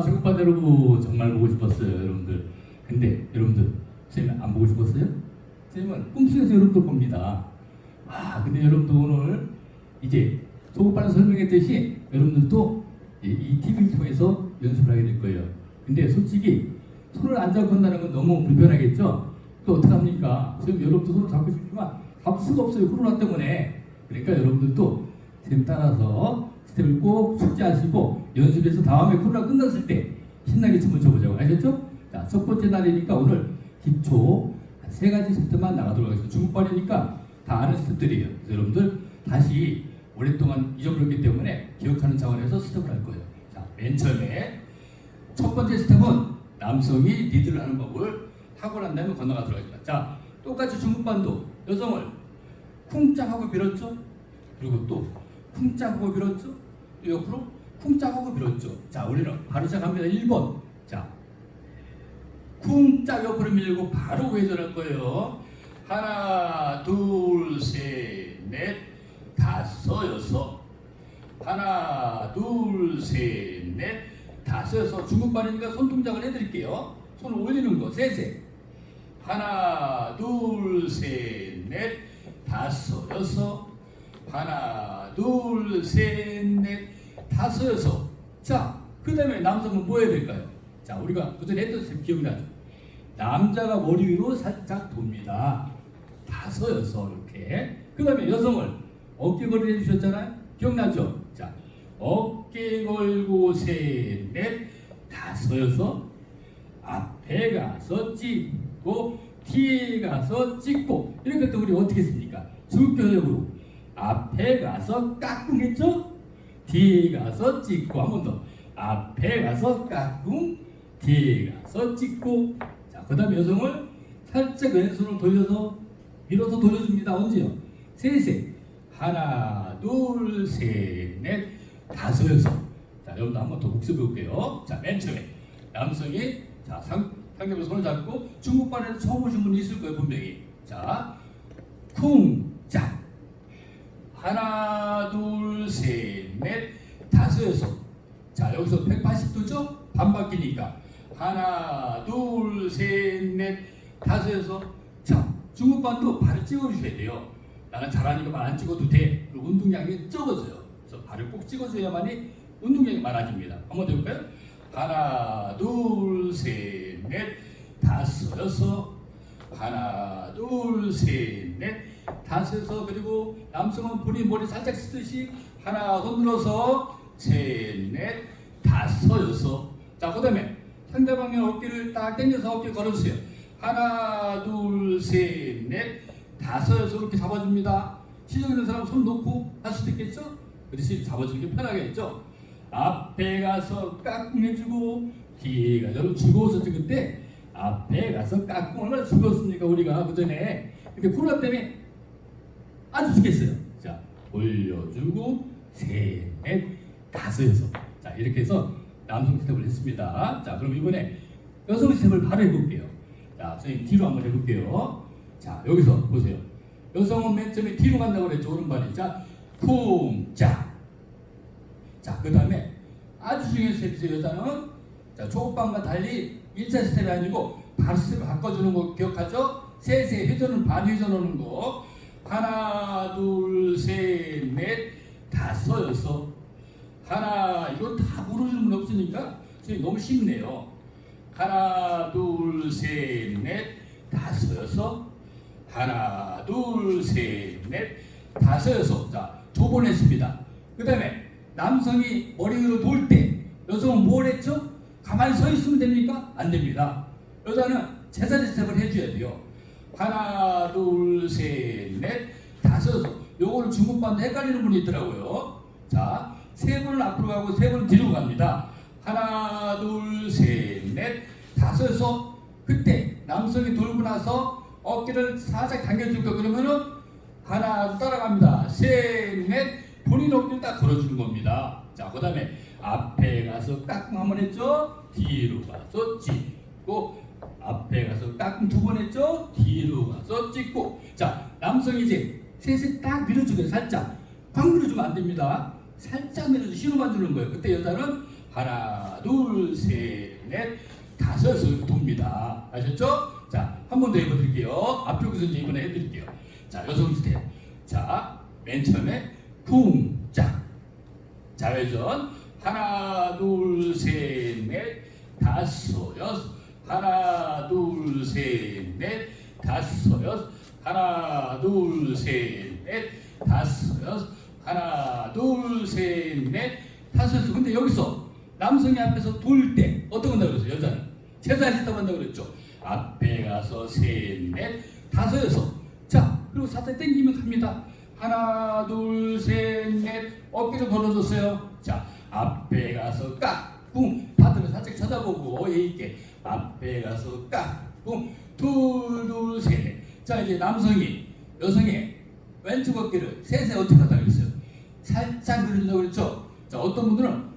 중국반 여러분 정말 보고 싶었어요 여러분들 근데 여러분들 쌤은 안 보고 싶었어요? 쌤은 꿈속에서 여러분들 봅니다 아 근데 여러분들 오늘 이제 소국반 설명했듯이 여러분들도 이, 이 TV 통해서 연습을 하게 될 거예요 근데 솔직히 손을 안 잡고 한다는 건 너무 불편하겠죠? 또 어떡합니까? 지금 여러분도 손을 잡고 싶지만 잡을 수가 없어요 코로나 때문에 그러니까 여러분들도 쌤 따라서 스텝을 꼭 숙지하시고 연습해서 다음에 코로나 끝났을 때 신나게 춤을 춰보자고 아셨죠? 자, 첫 번째 날이니까 오늘 기초 한세 가지 스텝만 나가도록 하겠습니다. 중국발이니까 다 아는 스텝들이에요. 여러분들 다시 오랫동안 잊어버렸기 때문에 기억하는 차원에서 스텝을 할 거예요. 자, 맨 처음에 첫 번째 스텝은 남성이 리드를 하는 법을 하고 난 다음에 건너가도록 하겠습니다. 자, 똑같이 중국반도 여성을 쿵짝하고 밀었죠? 그리고 또 쿵짝하고 밀었죠? 또 옆으로 쿵짝하고 밀었죠? 자, 우리는 바로 시작합니다. 1번. 자, 쿵짝 옆으로 밀고 바로 회전할 거예요. 하나, 둘, 셋, 넷, 다섯, 여섯. 하나, 둘, 셋, 넷, 다섯, 여섯. 중국발이니까 손 동작을 해드릴게요. 손을 올리는 거, 셋셋. 하나, 둘, 셋, 넷, 다섯, 여섯. 하나, 둘, 셋, 넷, 다섯, 여섯. 자, 그 다음에 남성은 뭐 해야 될까요? 자, 우리가 그전에 했던 셈 기억나죠? 남자가 머리 위로 살짝 돕니다. 다섯, 여섯, 이렇게. 그 다음에 여성을 어깨 걸이 해주셨잖아요? 기억나죠? 자, 어깨 걸고 셋, 넷, 다섯, 여섯. 앞에 가서 찍고 뒤에 가서 찍고 이렇게 또 우리 어떻게 했습니까? 중교적으로 앞에 가서 깍꿍 했죠? 뒤에 가서 찍고 한 번 더. 앞에 가서 깍꿍 뒤에 가서 찍고. 자 그 다음에 여성을 살짝 왼손을 돌려서 밀어서 돌려줍니다. 언제요? 셋셋. 하나 둘 셋 넷. 다섯 여섯. 자 여러분도 한번 더 복습해 볼게요. 자맨 처음에 남성이 자 상, 상대방 손을 잡고 중국반에서 처음 오신 분이 있을 거예요 분명히. 자 쿵짝 하나 둘셋 넷 다섯 여섯. 자 여기서 180도죠? 반 바뀌니까. 하나 둘셋넷 다섯 여섯. 자 중국반도 발을 찍어주셔야 돼요. 나는 잘하니까 말 안 찍어도 돼. 그리고 운동량이 적어져요. 그래서 발을 꼭 찍어줘야만이 운동량이 많아집니다. 한번 더 해볼까요? 하나 둘셋넷 다섯 여섯. 하나 둘셋넷 다섯 여섯. 그리고 남성은 본인 머리 살짝 쓰듯이 하나 흔들어서 셋넷 다섯 여섯. 자 그다음에 상대방의 어깨를 딱 당겨서 어깨 걸어주세요. 하나 둘셋넷 다섯 여섯 이렇게 잡아줍니다. 시정 있는 사람 손 놓고 할 수도 있겠죠? 그렇지 잡아주는 게 편하겠죠? 앞에 가서 깍꿍 해주고 뒤에 가서 죽어서 찍을 때? 앞에 가서 깍꿍 얼마나 죽었습니까 우리가? 그 전에. 이렇게 코로나 때문에 아주 죽겠어요. 자 올려주고 셋 넷 다섯 여섯. 자 이렇게 해서 남성 스텝을 했습니다. 자 그럼 이번에 여성 스텝을 바로 해볼게요. 자 선생님 뒤로 한번 해볼게요. 자 여기서 보세요. 여성은 맨 처음에 뒤로 간다고 그랬죠 오른발이. 자 쿵짝 자, 그 다음에 아주 중요한 스텝이죠. 여자는. 자, 초급반과 달리 1차 스텝이 아니고 바로 스텝을 바꿔주는 거 기억하죠? 세세 회전은 반 회전 하는 거. 하나, 둘, 셋, 넷, 다섯, 여섯. 하나, 이거 다 모르는 분 없으니까 너무 쉽네요. 하나, 둘, 셋, 넷, 다섯, 여섯. 하나, 둘, 셋, 넷, 다섯, 여섯. 자, 두번 했습니다. 그 다음에 남성이 머리 위로 돌 때 여성은 뭘 했죠? 가만히 서 있으면 됩니까? 안 됩니다. 여자는 제자리 스텝을 해줘야 돼요. 하나, 둘, 셋, 넷, 다섯. 요거를 중국반도 헷갈리는 분이 있더라고요. 자, 세 번을 앞으로 가고 세 번을 뒤로 갑니다. 하나, 둘, 셋, 넷, 다섯, 여섯. 그때 남성이 돌고 나서 어깨를 살짝 당겨줄 거 그러면은 하나 따라갑니다. 셋, 넷. 본인 어깨를 딱 걸어주는 겁니다. 자, 그 다음에 앞에 가서 깍꿍 한 번 했죠? 뒤로 가서 찍고 앞에 가서 깍꿍 두 번 했죠? 뒤로 가서 찍고 자, 남성이 이제 셋을 딱 밀어주고요. 살짝 확 밀어주면 안 됩니다. 살짝 밀어주 신호만 주는 거예요. 그때 여자는 하나, 둘, 셋, 넷, 다섯을 돕니다. 아셨죠? 자, 한 번 더 해보드릴게요. 앞쪽에서 이제 이번에 해드릴게요. 자, 여성 스텝. 자, 맨 처음에 쿵짝. 자회전. 하나, 둘, 셋, 넷, 다섯, 여섯. 하나, 둘, 셋, 넷, 다섯, 여섯. 하나, 둘, 셋, 넷, 다섯, 여섯. 하나, 둘, 셋, 넷, 다섯. 근데 여기서 남성이 앞에서 돌 때 어떤 건다 그랬어요? 여자는 제자리 있다고 한다고 그랬죠. 앞에 가서 셋, 넷, 다섯, 여섯. 자, 그리고 살짝 땡기면 갑니다. 하나, 둘, 셋, 넷, 어깨를 벌어줬어요. 자, 앞에 가서 깍, 뿡, 바닥을 살짝 쳐다보고 예의 있게 앞에 가서 깍, 뿡, 둘, 둘, 셋, 넷. 자, 이제 남성이 여성의 왼쪽 어깨를 셋에 어떻게 하다 그랬어요? 살짝 누른다고 그랬죠? 자, 어떤 분들은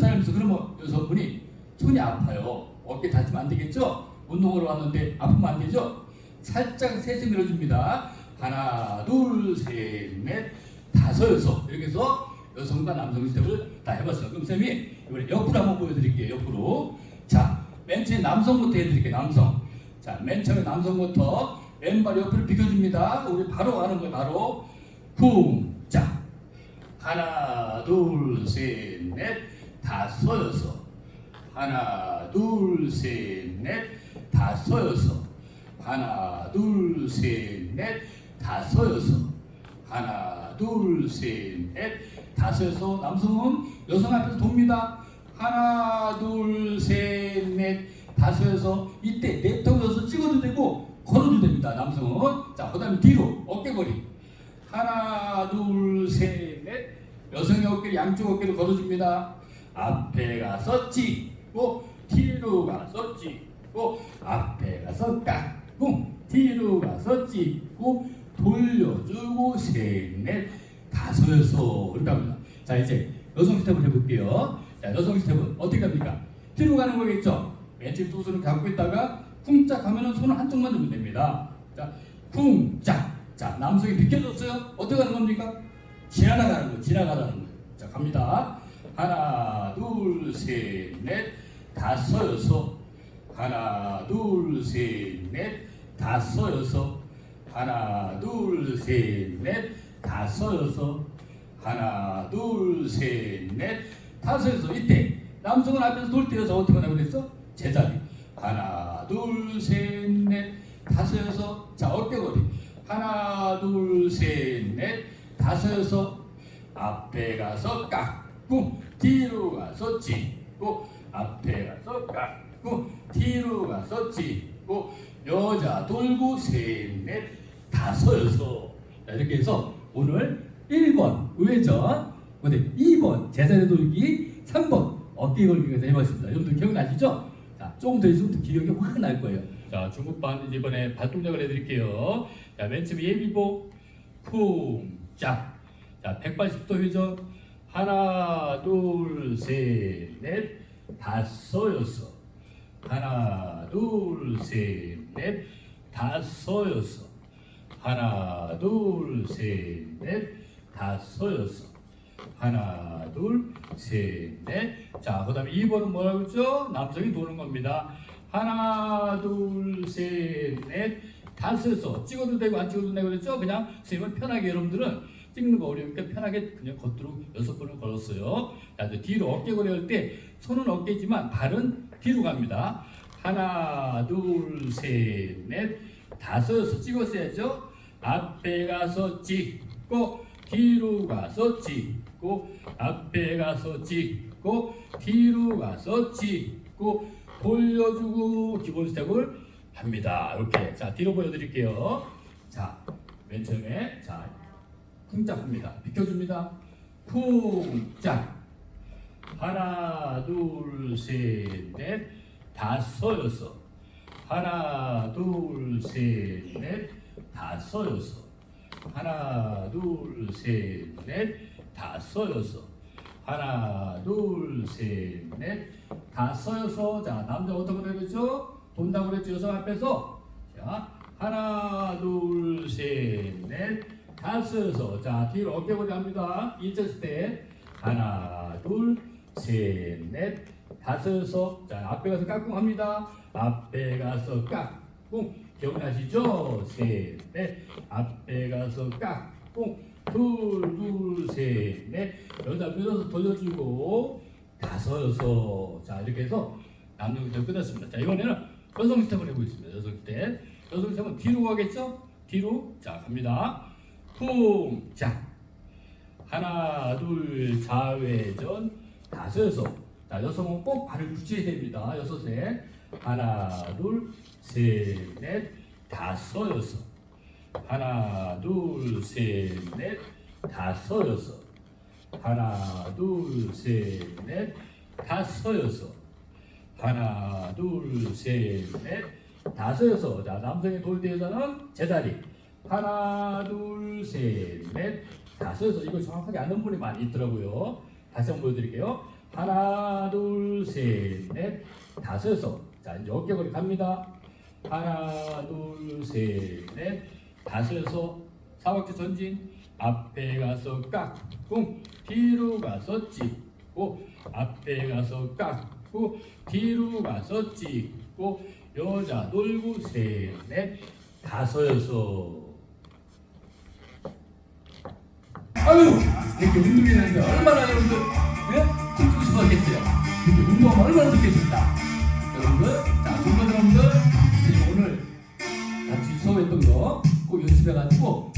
사람이 있어. 그러면 여성분이 손이 아파요. 어깨 다치면 안 되겠죠? 운동하러 왔는데 아프면 안 되죠? 살짝 셋을 밀어줍니다. 하나, 둘, 셋, 넷, 다섯, 여섯. 이렇게 해서 여성과 남성 스텝을 다 해봤어요. 그럼 쌤이 이번에 옆으로 한번 보여드릴게요. 옆으로. 자, 맨 처음에 남성부터 해드릴게요. 남성. 자, 맨 처음에 남성부터 왼발 옆으로 비켜줍니다. 우리 바로 가는 거예요. 바로 쿵짝. 하나, 둘, 셋, 넷, 다섯, 여섯. 하나, 둘, 셋, 넷, 다섯, 여섯. 하나, 둘, 셋, 넷, 다섯, 여섯. 하나, 둘, 셋, 넷, 다섯, 여섯. 남성은 여성 앞에서 돕니다. 하나, 둘, 셋, 넷, 다섯, 여섯. 이때 넷하고 여섯 찍어도 되고 걸어도 됩니다. 남성은. 자, 그 다음에 뒤로 어깨거리. 하나, 둘, 셋, 넷. 여성의 어깨를 양쪽 어깨를 걸어줍니다. 앞에 가서 찍고 뒤로 가서 찍고 앞에 가서 깎고 뒤로 가서 찍고 돌려주고 셋, 넷, 다섯, 여섯 이렇게 합니다. 자 이제 여성 스텝을 해볼게요. 자 여성 스텝은 어떻게 합니까? 뒤로 가는 거겠죠? 왼쪽 두 손을 갖고 있다가 쿵짝 하면은 손을 한쪽만 들면 됩니다. 자 쿵짝 자 남성이 비켜줬어요. 어떻게 하는 겁니까? 지나가는 거, 지나가라는 거. 자, 갑니다. 하나, 둘, 셋, 넷, 다섯, 여섯. 하나, 둘, 셋, 넷, 다섯, 여섯. 하나, 둘, 셋, 넷, 다섯, 여섯. 하나, 둘, 셋, 넷, 다섯, 여섯. 이때 남성은 앞에서 돌 때려서 어떻게 하냐고 그랬어? 제자리. 하나, 둘, 셋, 넷, 다섯, 여섯. 자, 어깨 거리. 하나, 둘, 셋, 넷, 다섯, 여섯. 앞에 가서 깎고 뒤로 가서 짚고 앞에 가서 깎고 뒤로 가서 짚고 여자 돌고 셋넷 다섯 여섯 자, 이렇게 해서 오늘 1번 우회전 근데 2번 제자리 돌기 3번 어깨 걸기가 해봤습니다 여러분들 기억나시죠? 자 조금 더 있으면 또 기억이 확 날 거예요 자 중국반 이번에 발동작을 해드릴게요 자 맨 처음 예비복 쿵짝 자, 180도 회전. 하나, 둘, 셋, 넷, 다섯, 여섯. 하나, 둘, 셋, 넷, 다섯, 여섯. 하나, 둘, 셋, 넷, 다섯, 여섯. 하나, 둘, 셋, 넷. 자, 그 다음에 2번은 뭐라고 했죠? 남성이 도는 겁니다. 하나, 둘, 셋, 넷, 다섯, 여섯. 찍어도 되고 안 찍어도 되고 그랬죠? 그냥 선생님은 편하게 여러분들은 찍는 거 어려우니까 편하게 그냥 겉으로 여섯 번을 걸었어요. 자, 이제 뒤로 어깨거리 할때 손은 어깨지만 발은 뒤로 갑니다. 하나, 둘, 셋, 넷, 다섯, 여섯 찍었어야죠. 앞에 가서 찍고 뒤로 가서 찍고 앞에 가서 찍고 뒤로 가서 찍고 돌려주고 기본 스텝을 합니다. 이렇게 자 뒤로 보여드릴게요. 자맨 처음에 자 쿵짝 합니다. 비켜줍니다. 쿵짝. 하나, 둘, 셋, 넷, 다섯, 여섯. 하나, 둘, 셋, 넷, 다섯, 여섯. 하나, 둘, 셋, 넷, 다섯, 여섯. 하나, 둘, 셋, 넷, 다섯, 여섯. 자, 남자 어떻게 되겠죠? 돈다고 그랬죠? 여성 앞에서. 자, 하나, 둘, 셋, 넷, 다섯, 여섯. 자, 뒤로 어깨거리 합니다. 1차 스텝. 하나, 둘, 셋, 넷, 다섯, 여섯. 자, 앞에 가서 깍꿍 합니다. 앞에 가서 깍꿍. 기억나시죠? 셋, 넷. 앞에 가서 깍꿍. 둘, 둘, 셋, 넷. 여자 밀어서 돌려주고 다섯, 여섯. 자, 이렇게 해서 남는 구절 끝났습니다. 자, 이번에는 여성 스텝을 해보겠습니다. 여성 스텝. 여성 스텝은 뒤로 가겠죠? 뒤로. 자, 갑니다. 쿵. 자. 하나, 둘, 좌회전, 다섯, 여섯. 자, 여성은 꼭 발을 붙여야 됩니다. 여섯에. 하나, 둘, 셋, 넷, 다섯, 여섯. 하나, 둘, 셋, 넷, 다섯, 여섯. 하나, 둘, 셋, 넷, 다섯, 여섯. 하나, 둘, 셋, 넷, 다섯, 여섯. 자, 남성의 돌대에서는 제자리. 하나, 둘, 셋, 넷, 다섯, 여섯. 이거 정확하게 아는 분이 많이 있더라고요. 다시 한번 보여드릴게요. 하나, 둘, 셋, 넷, 다섯, 여섯. 자, 이제 어깨거리 갑니다. 하나, 둘, 셋, 넷, 다섯, 여섯. 사박자 전진. 앞에 가서 깍꿍. 뒤로 가서 찍고. 앞에 가서 깍고. 뒤로 가서 찍고. 여자 놀고 셋, 넷, 다섯, 여섯. 아유, 이렇게 운동이 되는데 얼마나 여러분들 예? 춤추고 싶었겠어요. 이렇게 운동하면 얼마나 좋겠습니다. 여러분들, 자, 중간 여러분들 오늘 같이 수업했던 거 꼭 연습해가지고